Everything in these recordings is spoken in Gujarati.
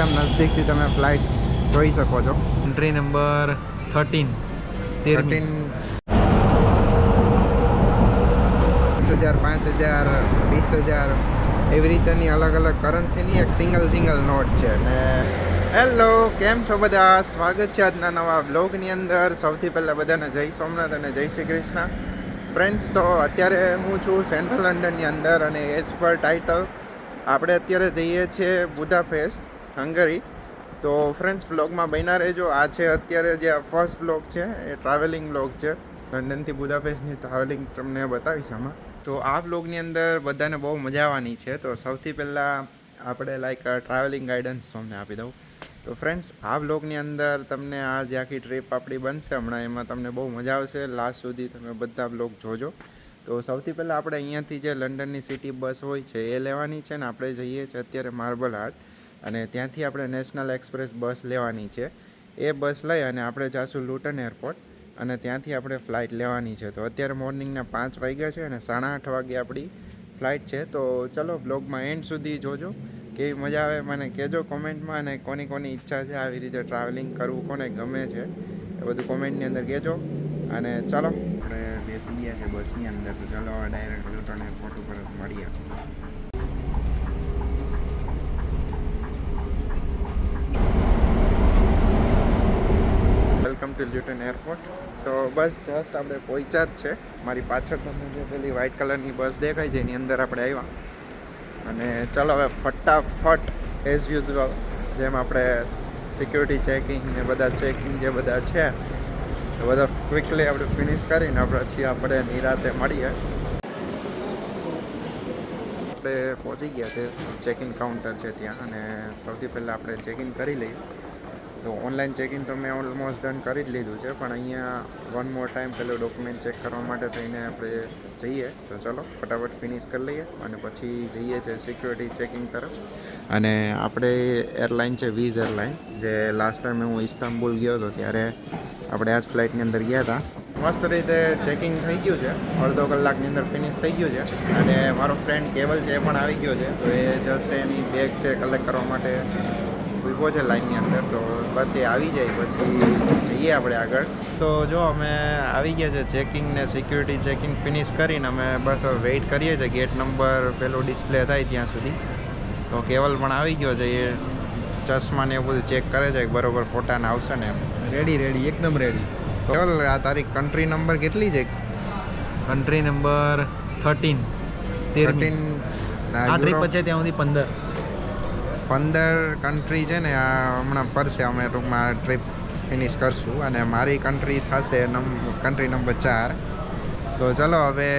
એકદમ નજદીકથી તમે ફ્લાઇટ જોઈ શકો છો. એન્ટ્રી નંબર થર્ટીન થર્ટીન હજાર પાંચ હજાર વીસ હજાર. એવી રીતેની અલગ અલગ કરન્સીની એક સિંગલ સિંગલ નોટ છે. ને હેલો કેમ છો બધા? સ્વાગત છે આજના નવા બ્લોગની અંદર. સૌથી પહેલાં બધાને જય સોમનાથ અને જય શ્રી કૃષ્ણ. ફ્રેન્ડ્સ તો અત્યારે હું છું સેન્ટ્રલ લંડનની અંદર અને એઝ પર ટાઇટલ આપણે અત્યારે જઈએ છીએ બુદાપેસ્ટ હંગરી. તો ફ્રેન્ડ્સ બ્લોગમાં બન્યા રહેજો. આ છે અત્યારે જે આ ફર્સ્ટ બ્લોગ છે, એ ટ્રાવેલિંગ બ્લોગ છે. લંડનથી બુદાપેસ્ટની ટ્રાવેલિંગ તમને બતાવીશ આમાં. તો આ બ્લોગની અંદર બધાને બહુ મજા આવવાની છે. તો સૌથી પહેલાં આપણે લાઈક ટ્રાવેલિંગ ગાઈડન્સ તમને આપી દઉં. તો ફ્રેન્ડ્સ આ બ્લોગની અંદર તમને આ જે આખી ટ્રીપ આપણી બનશે, હમણાં એમાં તમને બહુ મજા આવશે. લાસ્ટ સુધી તમે બધા બ્લોગ જોજો. તો સૌથી પહેલાં આપણે અહીંયાથી જે લંડનની સિટી બસ હોય છે, એ લેવાની છે ને આપણે જઈએ છીએ અત્યારે માર્બલ હાટ અને ત્યાંથી આપણે નેશનલ એક્સપ્રેસ બસ લેવાની છે. એ બસ લઈ અને આપણે જાશું લુટન એરપોર્ટ અને ત્યાંથી આપણે ફ્લાઇટ લેવાની છે. તો અત્યારે મોર્નિંગના પાંચ વાગ્યા છે અને સાડા આઠ વાગે આપણી ફ્લાઇટ છે. તો ચલો બ્લોગમાં એન્ડ સુધી જોજો. કેવી મજા આવે મને કહેજો કોમેન્ટમાં અને કોની કોની ઈચ્છા છે આવી રીતે ટ્રાવેલિંગ કરવું, કોને ગમે છે એ બધું કોમેન્ટની અંદર કહેજો. અને ચાલો. આપણે બેસી ગયા છે બસની અંદર. તો ચાલો ડાયરેક્ટ લુટન એરપોર્ટ ઉપર મળીએ. Welcome to Luton airport. તો બસ જસ્ટ આપણે પહોંચ્યા જ છે. મારી પાછળ તમને જે પેલી વ્હાઇટ કલરની બસ દેખાય છે, એની અંદર આપણે આવ્યા. અને ચલો હવે ફટાફટ એઝ યુઝ્યુઅલ જેમ આપણે સિક્યુરિટી ચેકિંગ ને બધા ચેકિંગ જે બધા છે, એ બધા ક્વિકલી આપણે ફિનિશ કરીને આપણે પછી આપણે નિરાતે મળીએ. આપણે પહોંચી ગયા છે ચેકિંગ કાઉન્ટર છે ત્યાં. અને સૌથી પહેલાં આપણે ચેકિંગ કરી લઈએ. તો ઓનલાઈન ચેકિંગ તો મેં ઓલમોસ્ટ ડન કરી જ લીધું છે, પણ અહીંયા વન મોર ટાઈમ પેલું ડોક્યુમેન્ટ ચેક કરવા માટે થઈને આપણે જઈએ. તો ચલો, ફટાફટ ફિનિશ કરી લઈએ અને પછી જઈએ છે સિક્યુરિટી ચેકિંગ તરફ. અને આપણે એરલાઇન છે વીઝ એરલાઇન જે લાસ્ટ ટાઈમ હું ઇસ્તાંબુલ ગયો હતો, ત્યારે આપણે આ જ ફ્લાઇટની અંદર ગયા હતા. મસ્ત રીતે ચેકિંગ થઈ ગયું છે. અડધો કલાકની અંદર ફિનિશ થઈ ગયું છે. અને મારો ફ્રેન્ડ કેબલ છે એ પણ આવી ગયો છે. તો એ જસ્ટ એની બેગ છે કલેક્ટ કરવા માટે ઊભો છે લાઈનની અંદર તો બસ એ આવી જાય પછી જઈએ આપણે આગળ. તો જો અમે આવી ગયા છે ચેકિંગ ને સિક્યુરિટી ચેકિંગ ફિનિશ કરીને અમે બસ વેઇટ કરીએ છીએ. ગેટ નંબર પેલો ડિસ્પ્લે થાય ત્યાં સુધી. તો કેવલ પણ આવી ગયો છે એ ચશ્મા ને એવું બધું ચેક કરે છે બરોબર ફોટાને આવશે ને એમ. રેડી રેડી એકદમ રેડી કેવલ આ તારી કન્ટ્રી નંબર કેટલી છે? કન્ટ્રી નંબર થર્ટીન થર્ટીન આ ટ્રીપ છે ત્યાં સુધી પંદર. પંદર કન્ટ્રી છે ને, આ હમણાં ફરશે, અમે ટૂંકમાં ટ્રીપ ફિનિશ કરશું. અને મારી કન્ટ્રી થશે કન્ટ્રી નંબર ચાર. તો ચલો હવે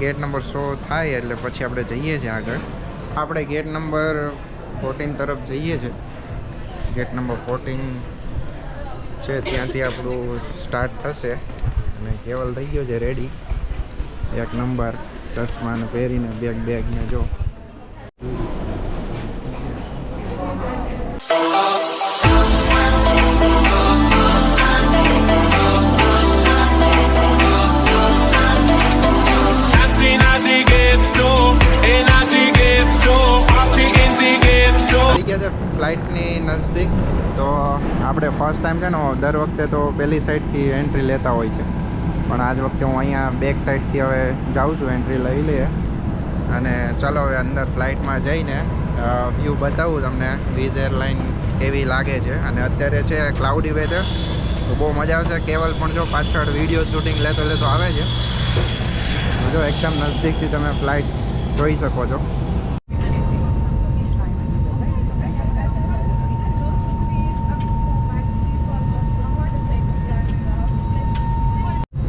ગેટ નંબર સો થાય એટલે પછી આપણે જઈએ છીએ આગળ. આપણે ગેટ નંબર ફોર્ટીન તરફ જઈએ છીએ. ગેટ નંબર ફોર્ટીન છે, ત્યાંથી આપણું સ્ટાર્ટ થશે. અને કેવલ થઈ ગયો છે રેડી એક નંબર ચશ્માને પહેરીને બેગ બેગને જો. ફ્લાઇટની નજદીક, તો આપણે ફર્સ્ટ ટાઈમ છે ને દર વખતે તો પહેલી સાઈડથી એન્ટ્રી લેતા હોય છે. પણ આજ વખતે હું અહીંયા બેક સાઈડથી હવે જાઉં છું એન્ટ્રી લઈ લઈએ. અને ચલો હવે અંદર ફ્લાઇટમાં જઈને વ્યૂ બતાવું તમને, વીઝ એરલાઇન કેવી લાગે છે. અને અત્યારે છે ક્લાઉડી વેધર તો બહુ મજા આવશે. કેવલ પણ જો પાછળ વીડિયો શૂટિંગ લેતો લેતો આવે છે. જો એકદમ નજદીકથી તમે ફ્લાઇટ જોઈ શકો છો.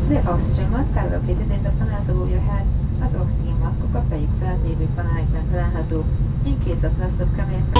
de azt sem az távolkétített a kanálzója hát, azok színmaszkok a fejük felett lévő kanálikben található. Én két a plastok kamérben.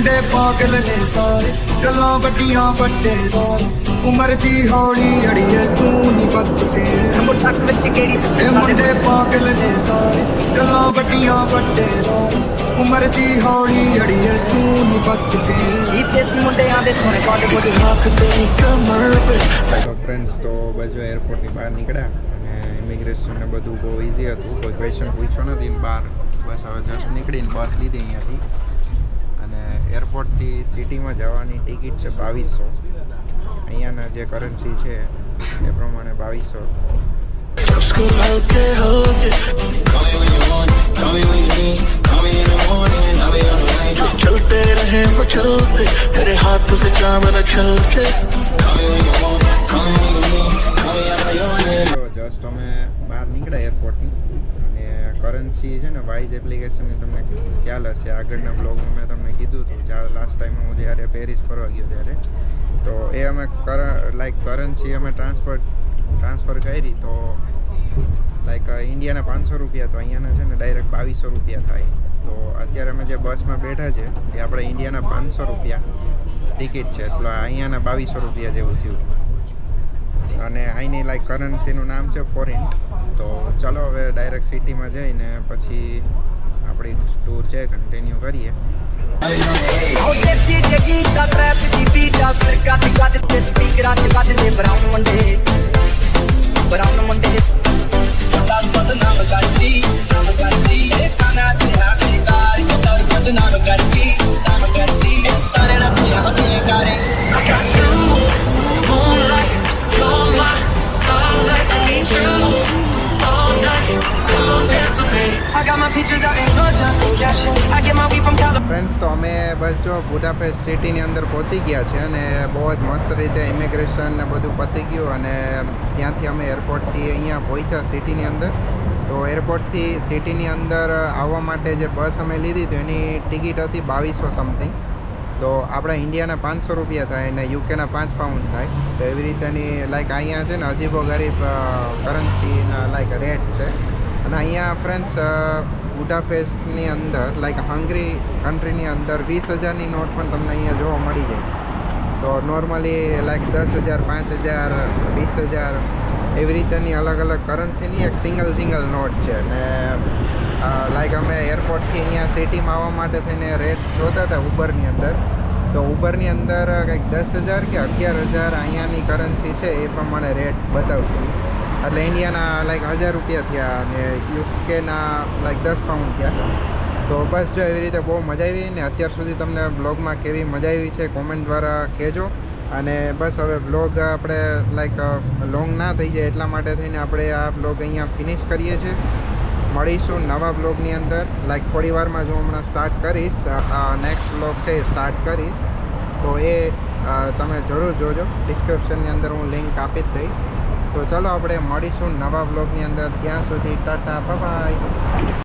ਮੁੰਡੇ ਪਾਗਲ ਨੇ ਸਾਰੇ ਗੱਲਾਂ ਵੱਡੀਆਂ ਵੱਡੇ ਵਾਲ ਉਮਰ ਦੀ ਹੌਲੀ ਅੜੀਏ ਤੂੰ ਨਹੀਂ ਬਚ ਕੇ ਮੁੱਠਕ ਵਿੱਚ ਕਿਹੜੀ ਇਹ ਮੁੰਡੇ ਪਾਗਲ ਨੇ ਸਾਰੇ ਗੱਲਾਂ ਵੱਡੀਆਂ ਵੱਡੇ ਵਾਲ ਉਮਰ ਦੀ ਹੌਲੀ ਅੜੀਏ ਤੂੰ ਨਹੀਂ ਬਚ ਕੇ ਜੀਤੇ ਸੀ ਮੁੰਡਿਆਂ ਦੇ ਸੋਹਣੇ ਕਾਲੇ ਕੁਝ ਹੱਥ ਤੇ ਕਮਰ ਤੇ તો ફ્રેન્ડ્સ તો બાજુ એરપોર્ટની બહાર નીકળ્યા અને ઇમિગ્રેશન ને બધું બહુ ઇઝી હતું કોઈ ક્વેશ્ચન પૂછ્યો નથી ને બહાર બસ હવે જસ્ટ નીકળીને બસ લીધી અહીંયાથી અને એરપોર્ટથી સિટીમાં જવાની ટિકિટ છે બાવીસો અહીંયાના જે કરન્સી છે એ પ્રમાણે બાવીસો उसको हल्के हल्के Call me when you want, call me when you need Call me in the morning, I'll be on the way चलते रहे वो चलते तेरे हाथों से काम न छलके જસ્ટ અમે બહાર નીકળ્યા એરપોર્ટની અને કરન્સી છે ને વાઇઝ એપ્લિકેશનની તમને ખ્યાલ હશે. આગળના બ્લોગમાં મેં તમને કીધું હતું જ્યારે લાસ્ટ ટાઈમ હું જ્યારે પેરિસ ફરવા ગયો ત્યારે. તો એ અમે કર લાઈક કરન્સી અમે ટ્રાન્સફર ટ્રાન્સફર કરી તો લાઈક ઇન્ડિયાના પાંચસો રૂપિયા તો અહીંયાના છે ને ડાયરેક્ટ બાવીસો રૂપિયા થાય. તો અત્યારે અમે જે બસમાં બેઠા છે, એ આપણે ઇન્ડિયાના પાંચસો રૂપિયા ટિકિટ છે. એટલે અહીંયાના બાવીસો રૂપિયા જેવું થયું. અને અહીંની લાઈક કરન્સીનું નામ છે ફોરિન તો ચાલો હવે ડાયરેક્ટ સિટીમાં જઈને પછી આપણી ટૂર છે કન્ટિન્યુ કરીએ. અમે બસ જો બુડાપેસ્ટ સિટીની અંદર પહોંચી ગયા છે અને બહુ જ મસ્ત રીતે ઇમિગ્રેશન ને બધું પતી ગયું અને ત્યાંથી અમે એરપોર્ટથી અહીંયા પહોંચ્યા સિટીની અંદર. તો એરપોર્ટથી સિટીની અંદર આવવા માટે જે બસ અમે લીધી તો એની ટિકિટ હતી બાવીસો સમથિંગ તો આપણા ઇન્ડિયાના પાંચસો રૂપિયા થાય અને યુકેના પાંચ પાઉન્ડ થાય. તો એવી રીતેની લાઈક અહીંયા છે ને અજીબો ગરીબ કરન્સીના લાઈક રેટ છે. અને અહીંયા ફ્રેન્ડ્સ બુડાફેસ્ટની અંદર લાઈક હંગરી કન્ટ્રીની અંદર વીસ હજારની નોટ પણ તમને અહીંયા જોવા મળી જાય. તો નોર્મલી લાઈક દસ હજાર, પાંચ હજાર, વીસ હજાર, એવી રીતેની અલગ અલગ કરન્સીની એક સિંગલ સિંગલ નોટ છે. ને લાઈક અમે એરપોર્ટથી અહીંયા સિટીમાં આવવા માટે થઈને રેટ જોતા હતા ઉબરની અંદર. તો ઉબરની અંદર કંઈક દસ હજાર કે અગિયાર હજાર અહીંયાની કરન્સી છે એ પ્રમાણે રેટ બતાવતું એટલે ઇન્ડિયાના લાઈક હજાર રૂપિયા થયા અને યુકેના લાઈક દસ પાઉન્ડ થયા. તો બસ જો એવી રીતે બહુ મજા આવી ને અત્યાર સુધી તમને બ્લોગમાં કેવી મજા આવી છે કોમેન્ટ દ્વારા કહેજો. અને બસ હવે બ્લોગ આપણે લાઈક લોંગ ના થઈ જાય એટલા માટે થઈને આપણે આ બ્લોગ અહીંયા ફિનિશ કરીએ છીએ. મળીશું નવા બ્લોગની અંદર. લાઈક થોડી વારમાં જો હમણાં સ્ટાર્ટ કરીશ. નેક્સ્ટ બ્લોગ છે એ સ્ટાર્ટ કરીશ. તો એ તમે જરૂર જોજો. ડિસ્ક્રિપ્શનની અંદર હું લિંક આપી જ દઈશ. તો ચલો આપણે મળીશું નવા બ્લોગની અંદર. ત્યાં સુધી ટાટા બાય